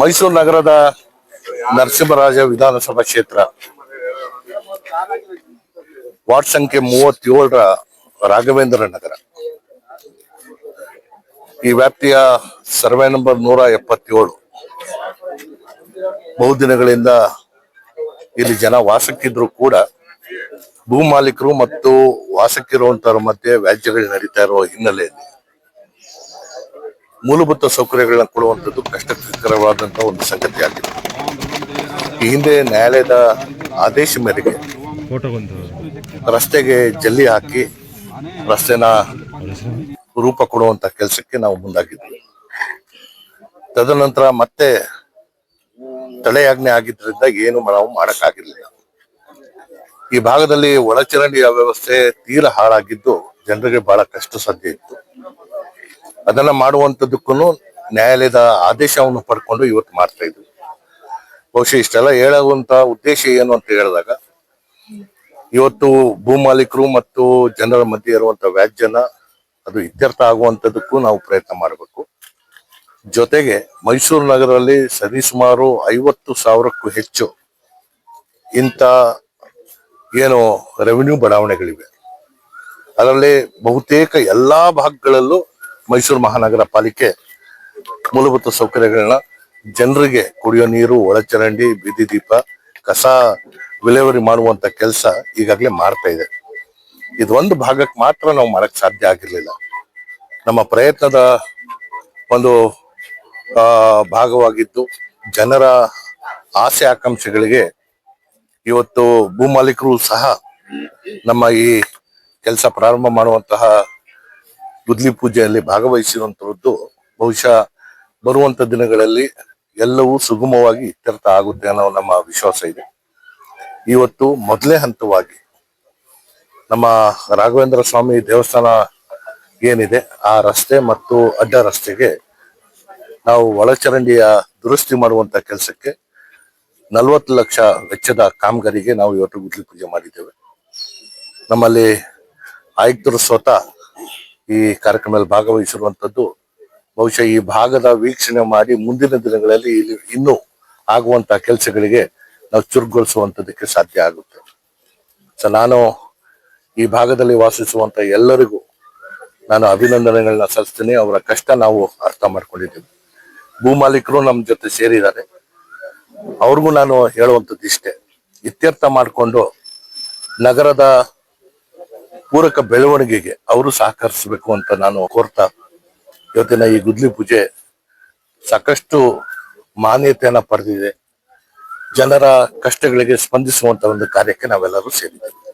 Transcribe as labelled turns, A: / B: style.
A: ಮೈಸೂರು ನಗರದ ನರಸಿಂಹರಾಜ ವಿಧಾನಸಭಾ ಕ್ಷೇತ್ರ. ವಾರ್ಡ್ ಸಂಖ್ಯೆ ಮೂವತ್ತೇಳರ ರಾಘವೇಂದ್ರ ನಗರ. ಈ ವ್ಯಾಪ್ತಿಯ ಸರ್ವೆ ನಂಬರ್ ನೂರ ಎಪ್ಪತ್ತೇಳು. ಬಹುದಿನಗಳಿಂದ ಇಲ್ಲಿ ಜನ ವಾಸಕ್ಕಿದ್ರು ಕೂಡ ಭೂ ಮಾಲೀಕರು ಮತ್ತು ವಾಸಕ್ಕಿರುವಂತವ್ರ ಮಧ್ಯೆ ವ್ಯಾಜ್ಯಗಳು ನಡೀತಾ ಇರುವ ಹಿನ್ನೆಲೆಯಲ್ಲಿ ಮೂಲಭೂತ ಸೌಕರ್ಯಗಳನ್ನ ಕೊಡುವಂಥದ್ದು ಕಷ್ಟಕರವಾದಂತಹ ಒಂದು ಸಂಗತಿ ಆಗಿದೆ. ಈ ಹಿಂದೆ ನ್ಯಾಯಾಲಯದ ಆದೇಶ ಮೇರೆಗೆ ರಸ್ತೆಗೆ ಜಲ್ಲಿ ಹಾಕಿ ರಸ್ತೆನ ರೂಪ ಕೊಡುವಂತ ಕೆಲಸಕ್ಕೆ ನಾವು ಮುಂದಾಗಿದ್ವಿ. ತದನಂತರ ಮತ್ತೆ ತಡೆಯಾಜ್ಞೆ ಆಗಿದ್ದರಿಂದ ಏನು ನಾವು ಮಾಡಕ್ಕಾಗಿರ್ಲಿಲ್ಲ. ಈ ಭಾಗದಲ್ಲಿ ಒಳಚರಂಡಿಯ ವ್ಯವಸ್ಥೆ ತೀರಾ ಹಾಳಾಗಿದ್ದು ಜನರಿಗೆ ಬಹಳ ಕಷ್ಟ ಸಾಧ್ಯ ಇತ್ತು. ಅದನ್ನ ಮಾಡುವಂತದಕ್ಕೂ ನ್ಯಾಯಾಲಯದ ಆದೇಶವನ್ನು ಪಡ್ಕೊಂಡು ಇವತ್ತು ಮಾಡ್ತಾ ಇದ್ವಿ. ಬಹುಶಃ ಇಷ್ಟೆಲ್ಲ ಹೇಳುವಂತ ಉದ್ದೇಶ ಏನು ಅಂತ ಹೇಳಿದಾಗ, ಇವತ್ತು ಭೂಮಾಲೀಕರು ಮತ್ತು ಜನರ ಮಧ್ಯೆ ಇರುವಂತ ವ್ಯಾಜ್ಯನ ಅದು ಇತ್ಯರ್ಥ ಆಗುವಂತದಕ್ಕೂ ನಾವು ಪ್ರಯತ್ನ ಮಾಡಬೇಕು. ಜೊತೆಗೆ ಮೈಸೂರು ನಗರದಲ್ಲಿ ಸರಿಸುಮಾರು ಐವತ್ತು ಸಾವಿರಕ್ಕೂ ಹೆಚ್ಚು ಇಂಥ ಏನು ರೆವಿನ್ಯೂ ಬಡಾವಣೆಗಳಿವೆ. ಅದರಲ್ಲಿ ಬಹುತೇಕ ಎಲ್ಲಾ ಭಾಗಗಳಲ್ಲೂ ಮೈಸೂರು ಮಹಾನಗರ ಪಾಲಿಕೆ ಮೂಲಭೂತ ಸೌಕರ್ಯಗಳನ್ನ ಜನರಿಗೆ ಕುಡಿಯೋ ನೀರು ಒಳಚರಂಡಿ ಬೀದಿ ದೀಪ, ಕಸ ವಿಲೇವರಿ ಮಾಡುವಂತ ಕೆಲಸ ಈಗಾಗಲೇ ಮಾಡ್ತಾ ಇದೆ. ಇದೊಂದು ಭಾಗಕ್ಕೆ ಮಾತ್ರ ನಾವು ಮಾಡಕ್ ಸಾಧ್ಯ ಆಗಿರ್ಲಿಲ್ಲ. ನಮ್ಮ ಪ್ರಯತ್ನದ ಒಂದು ಭಾಗವಾಗಿದ್ದು ಜನರ ಆಸೆ ಆಕಾಂಕ್ಷೆಗಳಿಗೆ ಇವತ್ತು ಭೂಮಾಲೀಕರು ಸಹ ನಮ್ಮ ಈ ಕೆಲಸ ಪ್ರಾರಂಭ ಮಾಡುವಂತಹ ಗುದ್ಲಿ ಪೂಜೆಯಲ್ಲಿ ಭಾಗವಹಿಸಿರುವಂತಹದ್ದು ಬಹುಶಃ ಬರುವಂತ ದಿನಗಳಲ್ಲಿ ಎಲ್ಲವೂ ಸುಗಮವಾಗಿ ಇತ್ಯರ್ಥ ಆಗುತ್ತೆ ಅನ್ನೋ ನಮ್ಮ ವಿಶ್ವಾಸ ಇದೆ. ಇವತ್ತು ಮೊದಲೇ ಹಂತವಾಗಿ ನಮ್ಮ ರಾಘವೇಂದ್ರ ಸ್ವಾಮಿ ದೇವಸ್ಥಾನ ಏನಿದೆ, ಆ ರಸ್ತೆ ಮತ್ತು ಅಡ್ಡ ರಸ್ತೆಗೆ ನಾವು ಒಳಚರಂಡಿಯ ದುರಸ್ತಿ ಮಾಡುವಂತ ಕೆಲಸಕ್ಕೆ ನಲವತ್ತು ಲಕ್ಷ ವೆಚ್ಚದ ಕಾಮಗಾರಿಗೆ ನಾವು ಇವತ್ತು ಗುದ್ಲಿ ಪೂಜೆ ಮಾಡಿದ್ದೇವೆ. ನಮ್ಮಲ್ಲಿ ಆಯುಕ್ತರು ಸ್ವತಃ ಈ ಕಾರ್ಯಕ್ರಮದಲ್ಲಿ ಭಾಗವಹಿಸಿರುವಂತದ್ದು ಬಹುಶಃ ಈ ಭಾಗದ ವೀಕ್ಷಣೆ ಮಾಡಿ ಮುಂದಿನ ದಿನಗಳಲ್ಲಿ ಇಲ್ಲಿ ಇನ್ನೂ ಆಗುವಂತಹ ಕೆಲಸಗಳಿಗೆ ನಾವು ಚುರುಗೊಳಿಸುವಂತದಕ್ಕೆ ಸಾಧ್ಯ ಆಗುತ್ತೆ. ಸೊ ನಾನು ಈ ಭಾಗದಲ್ಲಿ ವಾಸಿಸುವಂತ ಎಲ್ಲರಿಗೂ ನಾನು ಅಭಿನಂದನೆಗಳನ್ನ ಸಲ್ಲಿಸ್ತೀನಿ. ಅವರ ಕಷ್ಟ ನಾವು ಅರ್ಥ ಮಾಡ್ಕೊಂಡಿದ್ದೀವಿ. ಭೂಮಾಲೀಕರು ನಮ್ಮ ಜೊತೆ ಸೇರಿದ್ದಾರೆ. ಅವ್ರಿಗೂ ನಾನು ಹೇಳುವಂಥದ್ದು ಇಷ್ಟೇ. ಇತ್ಯರ್ಥ ಮಾಡಿಕೊಂಡು ನಗರದ ಪೂರಕ ಬೆಳವಣಿಗೆಗೆ ಅವರು ಸಹಕರಿಸಬೇಕು ಅಂತ ನಾನು ಕೋರ್ತಾ ಇವತ್ತಿನ ಈ ಗುದ್ಲಿ ಪೂಜೆ ಸಾಕಷ್ಟು ಮಾನ್ಯತೆಯನ್ನ ಪಡೆದಿದೆ. ಜನರ ಕಷ್ಟಗಳಿಗೆ ಸ್ಪಂದಿಸುವಂತ ಒಂದು ಕಾರ್ಯಕ್ಕೆ ನಾವೆಲ್ಲರೂ ಸೇರಿದ್ದೇವೆ.